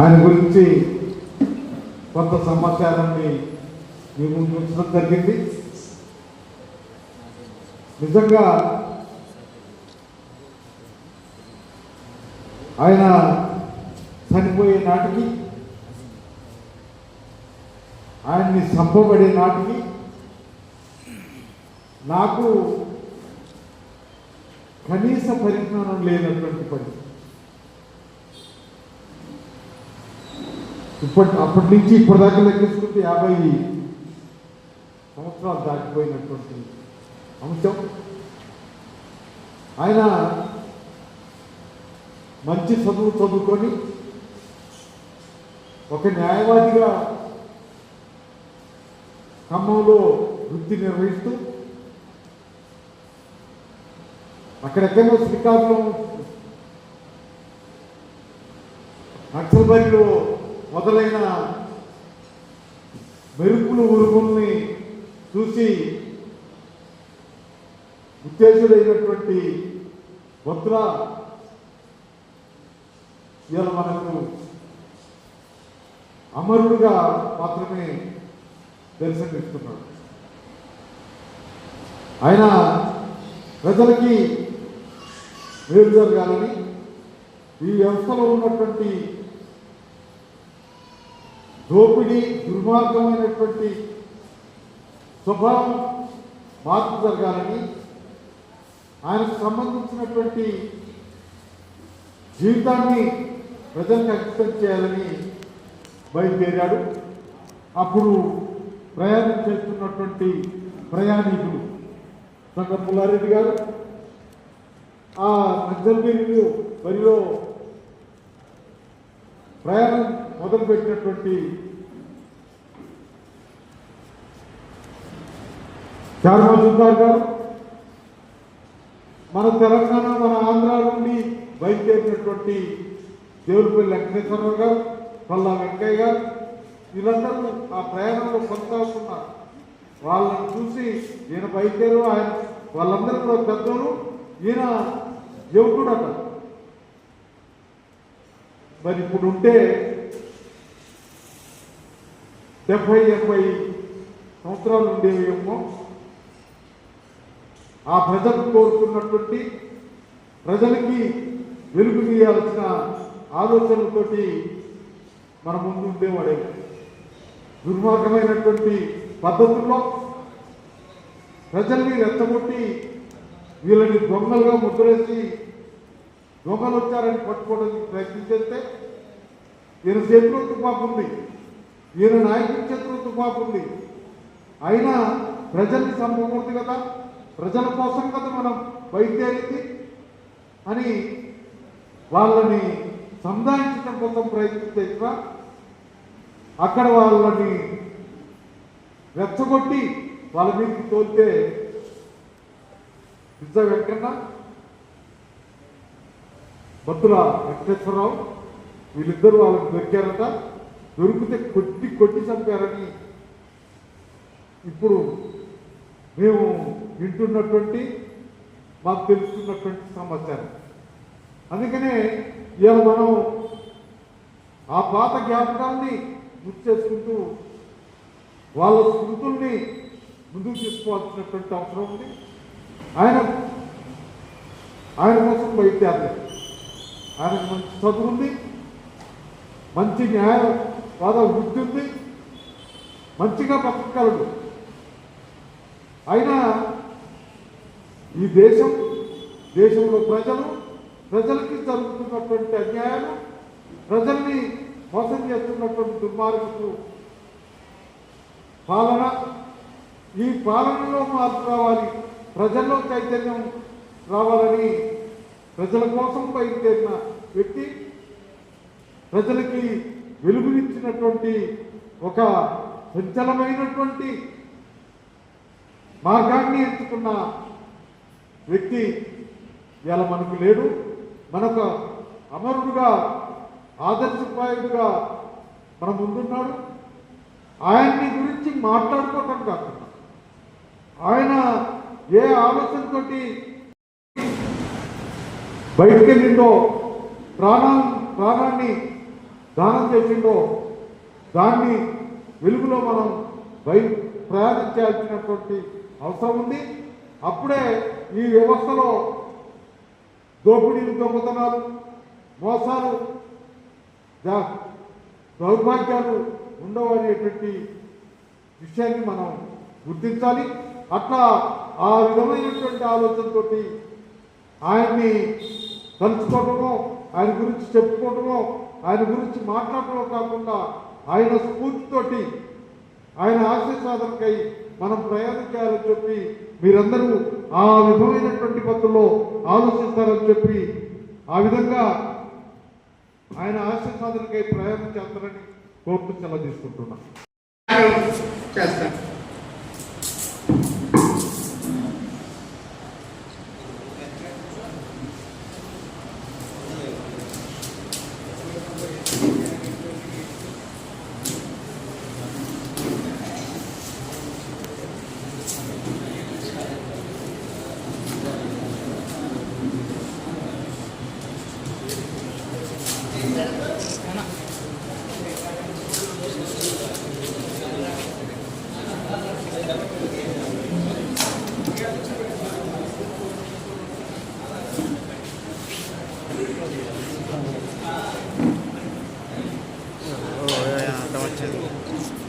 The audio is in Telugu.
ఆయన గురించి కొంత సమాచారాన్ని మీ ముందు ఉంచడం జరిగింది. నిజంగా ఆయన చనిపోయే నాటికి ఆయన్ని చంపబడే నాటికి నాకు కనీస పరిజ్ఞానం లేనటువంటి పరిస్థితి. ఇప్పటి అప్పటి నుంచి ఇప్పటిదాకా లెక్కించుకుంటే యాభై సంవత్సరాలు దాటిపోయినటువంటి అంశం. ఆయన మంచి చదువు చదువుకొని ఒక న్యాయవాదిగా ఖమ్మంలో వృత్తి నిర్వహిస్తూ అక్కడెక్కడో శ్రీకాకుళం నక్సల్బరిలో మొదలైన మెరుపులు ఉరుముల్ని చూసి ఉత్తేజుడైనటువంటి భద్ర ఇవాళ మనకు అమరుడుగా మాత్రమే దర్శనమిస్తున్నాడు ఆయన ప్రజలకి మేలు జరగాలని ఈ వ్యవస్థలో ఉన్నటువంటి దోపిడీ దుర్మార్గమైనటువంటి స్వభావం మార్పు జరగాలని ఆయనకు సంబంధించినటువంటి జీవితాన్ని ప్రజలకు అంకితం చేయాలని బయలుదేరాడు. అప్పుడు ప్రయాణం చేస్తున్నటువంటి ప్రయాణికులు సంగ పుల్లారెడ్డి గారు ఆ నక్సల్బీలు బరిలో ప్రయాణం మొదలుపెట్టినటువంటి చార్మజుద్దార్ గారు మన తెలంగాణ మన ఆంధ్ర నుండి బయలుదేరినటువంటి దేవులపల్లి వెంకటేశ్వరరావు గారు పల్లా వెంకయ్య గారు వీళ్ళందరూ ఆ ప్రయాణంలో కొనసాగుతున్నారు. వాళ్ళని చూసి ఈయన బయలుదేరు ఆయన వాళ్ళందరూ కూడా పెద్దలు ఈయన యువకుడట మరి ఇప్పుడు ఉంటే డెబ్బై ఎనభై సంవత్సరాలు ఉండేవేమో ఆ ప్రజలు కోరుకున్నటువంటి ప్రజలకి వెలుగు తీయాల్సిన ఆలోచనలతోటి మన ముందు ఉండేవాడే దుర్మార్గమైనటువంటి పద్ధతుల్లో ప్రజల్ని రెచ్చగొట్టి వీళ్ళని దొంగలుగా ముద్రేసి దొంగలు వచ్చారని పట్టుకోవడానికి ప్రయత్నం చేస్తే ఈయన చేతిలో తుపాకు ఈయన నాయకుడి చేతిలో తుపాకు అయినా ప్రజల్ని చంపకూడదు కదా? ప్రజల కోసం కదా మనం వైద్యానికి అని వాళ్ళని సంధానించడం కోసం ప్రయత్నిస్తే అక్కడ వాళ్ళని రెచ్చగొట్టి వాళ్ళ మీదకి తోలితే పిజ్జ వెంకన్న భద్రుల వెంకటేశ్వరరావు వీళ్ళిద్దరూ వాళ్ళకి దొరికారట. దొరికితే కొట్టి కొట్టి చంపారని ఇప్పుడు మేము వింటున్నటువంటి మాకు తెలుసుకున్నటువంటి సమాచారం. అందుకనే ఇవాళ మనం ఆ పాత జ్ఞాపకాల్ని గుర్తు చేసుకుంటూ వాళ్ళ స్మృతుల్ని ముందుకు తీసుకోవాల్సినటువంటి అవసరం ఉంది. ఆయన ఆయన కోసం బయలుదేరలేదు ఆయనకు మంచి చదువు ఉంది మంచి బాగా వృద్ధి ఉంది మంచిగా బతకగలడు అయినా ఈ దేశం దేశంలో ప్రజలు ప్రజలకి జరుగుతున్నటువంటి అన్యాయాలు ప్రజల్ని మోసం చేస్తున్నటువంటి దుర్మార్గపు పాలన ఈ పాలనలో మార్పు రావాలి ప్రజల్లో చైతన్యం రావాలని ప్రజల కోసం బయలుదేరిన వ్యక్తి ప్రజలకి వెలుగునిచ్చినటువంటి ఒక సంచలమైనటువంటి మార్గాన్ని ఎంచుకున్న వ్యక్తి ఇవాళ మనకు లేడు. మనకు అమరుడుగా ఆదర్శప్రాయుడుగా మన ముందున్నాడు. ఆయన్ని గురించి మాట్లాడుకోవటం కాకుండా ఆయన ఏ ఆలోచనతో బయటికి వెళ్ళిందో ప్రాణం ప్రాణాన్ని దానం చేసిండో దాన్ని వెలుగులో మనం బయ ప్రయాణించాల్సినటువంటి అవసరం ఉంది. అప్పుడే ఈ వ్యవస్థలో దోపిడీలు దొంగతనాలు మోసాలు దౌర్భాగ్యాలు ఉండవు అనేటువంటి విషయాన్ని మనం గుర్తించాలి. అట్లా ఆ విధమైనటువంటి ఆలోచనతోటి ఆయన్ని తలుచుకోవటమో ఆయన గురించి చెప్పుకోవటమో ఆయన గురించి మాట్లాడటం కాకుండా ఆయన స్ఫూర్తితోటి ఆయన ఆశయ సాధనకై మనం ప్రయాణం చేయాలని చెప్పి మీరందరూ ఆ విధమైనటువంటి పద్ధతిలో ఆలోచిస్తారని చెప్పి ఆ విధంగా ఆయన ఆశయ సాధనకై ప్రయాణం చేస్తారని కోరుతూ సెలవు తీసుకుంటున్నాను. చేస్తాను. Oh, yeah, yeah, that was